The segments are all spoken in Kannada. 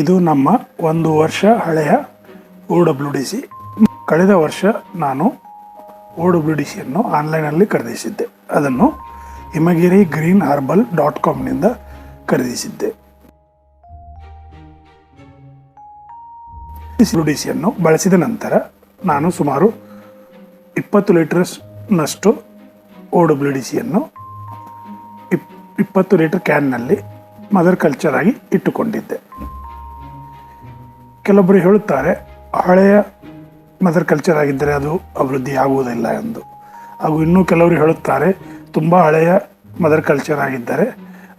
ಇದು ನಮ್ಮ ಒಂದು ವರ್ಷ ಹಳೆಯ ಓ ಡಬ್ಲ್ಯೂ ಡಿ ಸಿ. ಕಳೆದ ವರ್ಷ ನಾನು ಓ ಡಬ್ಲ್ಯೂ ಡಿ ಸಿಯನ್ನು ಆನ್ಲೈನಲ್ಲಿ ಖರೀದಿಸಿದ್ದೆ. ಅದನ್ನು ಹಿಮಗಿರಿ ಗ್ರೀನ್ ಹರ್ಬಲ್ ಡಾಟ್ ಕಾಮ್ನಿಂದ ಖರೀದಿಸಿದ್ದೆ. ಡಿ ಸಿಯನ್ನು ಬಳಸಿದ ನಂತರ ನಾನು ಸುಮಾರು ಇಪ್ಪತ್ತು ಲೀಟರ್ಸ್ನಷ್ಟು ಓ ಡಬ್ಲ್ಯೂ ಡಿ ಸಿಯನ್ನು ಇಪ್, ಇಪ್ಪತ್ತು ಲೀಟರ್ ಕ್ಯಾನ್ನಲ್ಲಿ ಮದರ್ ಕಲ್ಚರ್ ಆಗಿ ಇಟ್ಟುಕೊಂಡಿದ್ದೆ. ಕೆಲವೊಬ್ಬರು ಹೇಳುತ್ತಾರೆ, ಹಳೆಯ ಮದರ್ ಕಲ್ಚರ್ ಆಗಿದ್ದರೆ ಅದು ಅಭಿವೃದ್ಧಿ ಆಗುವುದಿಲ್ಲ ಎಂದು. ಹಾಗೂ ಇನ್ನೂ ಕೆಲವರು ಹೇಳುತ್ತಾರೆ, ತುಂಬ ಹಳೆಯ ಮದರ್ ಕಲ್ಚರ್ ಆಗಿದ್ದರೆ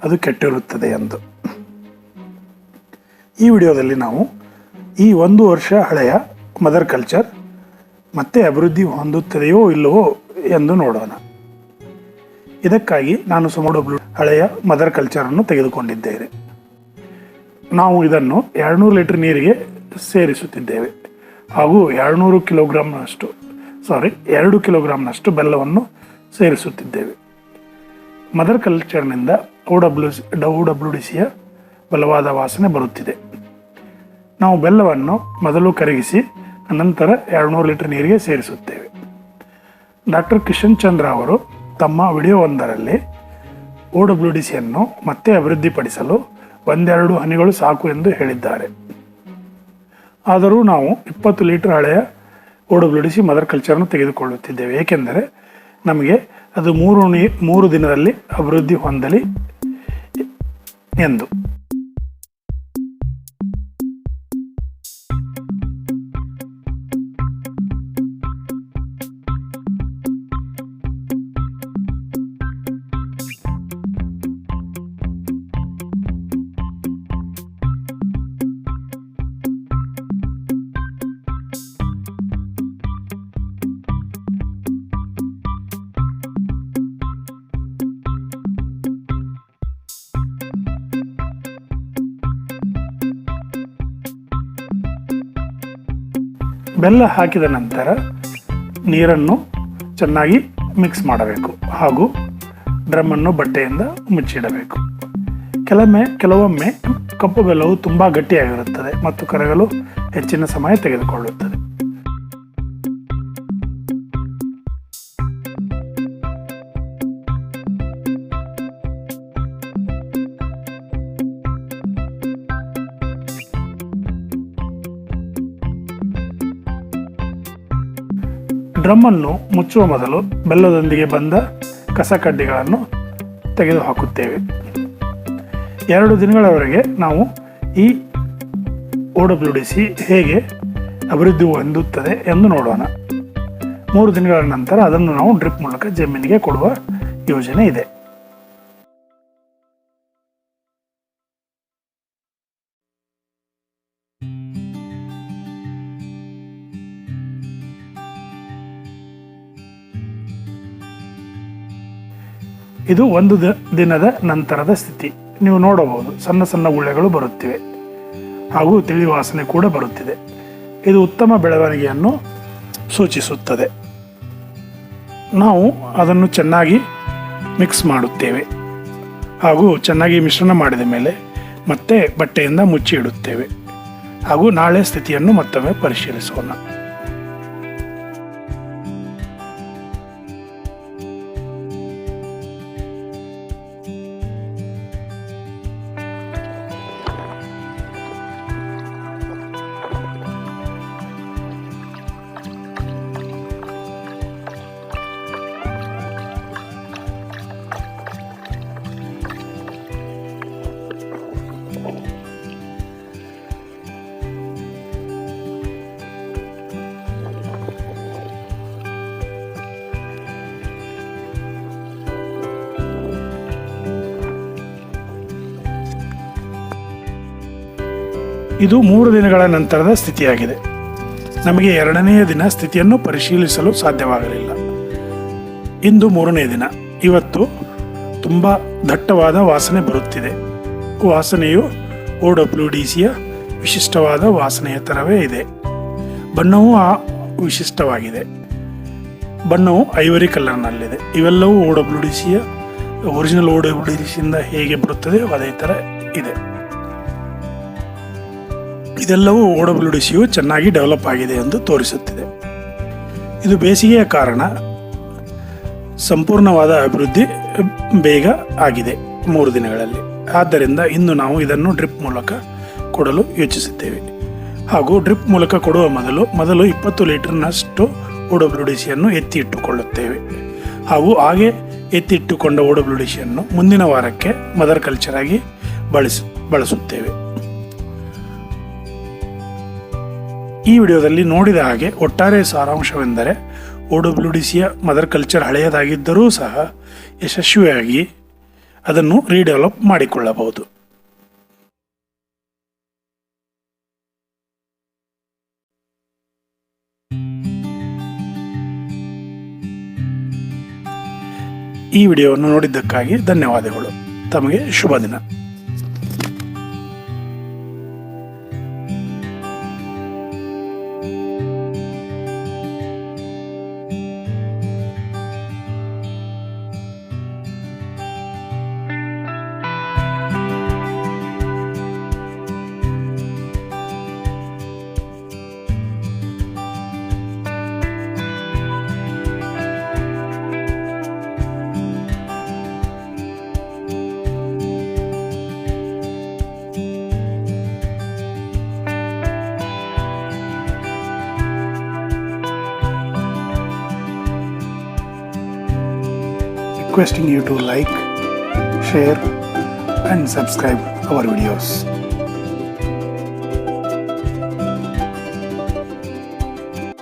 ಅದು ಕೆಟ್ಟಿರುತ್ತದೆ ಎಂದು. ಈ ವಿಡಿಯೋದಲ್ಲಿ ನಾವು ಈ ಒಂದು ವರ್ಷ ಹಳೆಯ ಮದರ್ ಕಲ್ಚರ್ ಮತ್ತೆ ಅಭಿವೃದ್ಧಿ ಹೊಂದುತ್ತದೆಯೋ ಇಲ್ಲವೋ ಎಂದು ನೋಡೋಣ. ಇದಕ್ಕಾಗಿ ನಾನು ಸುಮಾರು ಹಳೆಯ ಮದರ್ ಕಲ್ಚರನ್ನು ತೆಗೆದುಕೊಂಡಿದ್ದೇನೆ. ನಾವು ಇದನ್ನು ಎರಡುನೂರು ಲೀಟರ್ ನೀರಿಗೆ ಸೇರಿಸುತ್ತಿದ್ದೇವೆ ಹಾಗೂ ಎರಡುನೂರು ಕಿಲೋಗ್ರಾಮ್ನಷ್ಟು ಸಾರಿ ಎರಡು ಕಿಲೋಗ್ರಾಮ್ನಷ್ಟು ಬೆಲ್ಲವನ್ನು ಸೇರಿಸುತ್ತಿದ್ದೇವೆ. Mother ಕಲ್ಚರ್ನಿಂದ O W O W D ಸಿಯ ಬಲವಾದ ವಾಸನೆ ಬರುತ್ತಿದೆ. ನಾವು ಬೆಲ್ಲವನ್ನು ಮೊದಲು ಕರಗಿಸಿ ನಂತರ ಎರಡುನೂರು ಲೀಟರ್ ನೀರಿಗೆ ಸೇರಿಸುತ್ತೇವೆ. ಡಾಕ್ಟರ್ ಕಿಶನ್ ಚಂದ್ರ ಅವರು ತಮ್ಮ ವಿಡಿಯೋವೊಂದರಲ್ಲಿ ಓ ಡಬ್ಲ್ಯೂ ಡಿ ಸಿಯನ್ನು ಮತ್ತೆ ಅಭಿವೃದ್ಧಿಪಡಿಸಲು ಒಂದೆರಡು ಹನಿಗಳು ಸಾಕು ಎಂದು ಹೇಳಿದ್ದಾರೆ. ಆದರೂ ನಾವು ಇಪ್ಪತ್ತು ಲೀಟರ್ ಹಳೆಯ ಓಡಬ್ಲುಡಿಸಿ ಮದರ್ ಕಲ್ಚರನ್ನು ತೆಗೆದುಕೊಳ್ಳುತ್ತಿದ್ದೇವೆ. ಏಕೆಂದರೆ ನಮಗೆ ಅದು ಮೂರು ಮೂರು ದಿನದಲ್ಲಿ ಅಭಿವೃದ್ಧಿ ಹೊಂದಲಿ ಎಂದು. ಬೆಲ್ಲ ಹಾಕಿದ ನಂತರ ನೀರನ್ನು ಚೆನ್ನಾಗಿ ಮಿಕ್ಸ್ ಮಾಡಬೇಕು ಹಾಗೂ ಡ್ರಮ್ಮನ್ನು ಬಟ್ಟೆಯಿಂದ ಮುಚ್ಚಿಡಬೇಕು. ಕೆಲವೊಮ್ಮೆ ಕೆಲವೊಮ್ಮೆ ಕಪ್ಪು ಬೆಲ್ಲವು ತುಂಬ ಗಟ್ಟಿಯಾಗಿರುತ್ತದೆ ಮತ್ತು ಕರಗಲು ಹೆಚ್ಚಿನ ಸಮಯ ತೆಗೆದುಕೊಳ್ಳುತ್ತದೆ. ಡ್ರಮ್ಮನ್ನು ಮುಚ್ಚುವ ಮೊದಲು ಬೆಲ್ಲದೊಂದಿಗೆ ಬಂದ ಕಸಕಡ್ಡಿಗಳನ್ನು ತೆಗೆದುಹಾಕುತ್ತೇವೆ. ಎರಡು ದಿನಗಳವರೆಗೆ ನಾವು ಈ ಓ ಹೇಗೆ ಅಭಿವೃದ್ಧಿ ಹೊಂದುತ್ತದೆ ಎಂದು ನೋಡೋಣ. ಮೂರು ದಿನಗಳ ನಂತರ ಅದನ್ನು ನಾವು ಡ್ರಿಪ್ ಮೂಲಕ ಜಮೀನಿಗೆ ಕೊಡುವ ಯೋಜನೆ ಇದೆ. ಇದು ಒಂದು ದಿನದ ನಂತರದ ಸ್ಥಿತಿ. ನೀವು ನೋಡಬಹುದು ಸಣ್ಣ ಸಣ್ಣ ಗುಳ್ಳೆಗಳು ಬರುತ್ತಿವೆ. ಹಾಗೂ ತಿಳಿ ವಾಸನೆ ಕೂಡ ಬರುತ್ತಿದೆ. ಇದು ಉತ್ತಮ ಬೆಳವಣಿಗೆಯನ್ನು ಸೂಚಿಸುತ್ತದೆ. ನಾವು ಅದನ್ನು ಚೆನ್ನಾಗಿ ಮಿಕ್ಸ್ ಮಾಡುತ್ತೇವೆ. ಹಾಗೂ ಚೆನ್ನಾಗಿ ಮಿಶ್ರಣ ಮಾಡಿದ ಮೇಲೆ ಮತ್ತೆ ಬಟ್ಟೆಯಿಂದ ಮುಚ್ಚಿ ಇಡುತ್ತೇವೆ ಹಾಗೂ ನಾಳೆ ಸ್ಥಿತಿಯನ್ನು ಮತ್ತೊಮ್ಮೆ ಪರಿಶೀಲಿಸೋಣ. ಇದು ಮೂರು ದಿನಗಳ ನಂತರದ ಸ್ಥಿತಿಯಾಗಿದೆ. ನಮಗೆ ಎರಡನೆಯ ದಿನ ಸ್ಥಿತಿಯನ್ನು ಪರಿಶೀಲಿಸಲು ಸಾಧ್ಯವಾಗಲಿಲ್ಲ. ಇಂದು ಮೂರನೇ ದಿನ. ಇವತ್ತು ತುಂಬ ದಟ್ಟವಾದ ವಾಸನೆ ಬರುತ್ತಿದೆ. ವಾಸನೆಯು ಓ ಡಬ್ಲ್ಯೂ ಡಿ ಸಿಯ ವಿಶಿಷ್ಟವಾದ ವಾಸನೆಯ ಥರವೇ ಇದೆ. ಬಣ್ಣವೂ ಆ ವಿಶಿಷ್ಟವಾಗಿದೆ. ಬಣ್ಣವು ಐವರಿ ಕಲರ್ನಲ್ಲಿದೆ. ಇವೆಲ್ಲವೂ ಓ ಡಬ್ಲ್ಯೂ ಡಿ ಸಿಯ, ಒರಿಜಿನಲ್ ಓ ಡಿ ಸಿಯಿಂದ ಹೇಗೆ ಬರುತ್ತದೆ, ಅದೇ ಥರ ಇದೆ. ಇದೆಲ್ಲವೂ ಓ ಡಬ್ಲ್ಯೂ ಡಿ ಸಿಯು ಚೆನ್ನಾಗಿ ಡೆವಲಪ್ ಆಗಿದೆ ಎಂದು ತೋರಿಸುತ್ತಿದೆ. ಇದು ಬೇಸಿಗೆಯ ಕಾರಣ ಸಂಪೂರ್ಣವಾದ ಅಭಿವೃದ್ಧಿ ಬೇಗ ಆಗಿದೆ ಮೂರು ದಿನಗಳಲ್ಲಿ. ಆದ್ದರಿಂದ ಇಂದು ನಾವು ಇದನ್ನು ಡ್ರಿಪ್ ಮೂಲಕ ಕೊಡಲು ಯೋಚಿಸುತ್ತೇವೆ. ಹಾಗೂ ಡ್ರಿಪ್ ಮೂಲಕ ಕೊಡುವ ಮೊದಲು ಮೊದಲು ಇಪ್ಪತ್ತು ಲೀಟರ್ನಷ್ಟು ಓ ಡಬ್ಲ್ಯೂ ಡಿ ಸಿಯನ್ನು ಎತ್ತಿ ಇಟ್ಟುಕೊಳ್ಳುತ್ತೇವೆ ಹಾಗೂ ಹಾಗೆ ಎತ್ತಿಟ್ಟುಕೊಂಡ ಓ ಡಬ್ಲ್ಯೂ ಡಿ ಸಿಯನ್ನು ಮುಂದಿನ ವಾರಕ್ಕೆ ಮದರ್ ಕಲ್ಚರ್ ಆಗಿ ಬಳಸ, ಬಳಸುತ್ತೇವೆ. ಈ ವಿಡಿಯೋದಲ್ಲಿ ನೋಡಿದ ಹಾಗೆ ಒಟ್ಟಾರೆ ಸಾರಾಂಶವೆಂದರೆ ಒ ಡಿ ಸಿಯ ಮದರ್ ಕಲ್ಚರ್ ಹಳೆಯದಾಗಿದ್ದರೂ ಸಹ ಯಶಸ್ವಿಯಾಗಿ ಅದನ್ನು ರೀಡೆವಲಪ್ ಮಾಡಿಕೊಳ್ಳಬಹುದು. ಈ ವಿಡಿಯೋವನ್ನು ನೋಡಿದ್ದಕ್ಕಾಗಿ ಧನ್ಯವಾದಗಳು. ತಮಗೆ ಶುಭ ದಿನ requesting you to like, share, and subscribe our videos.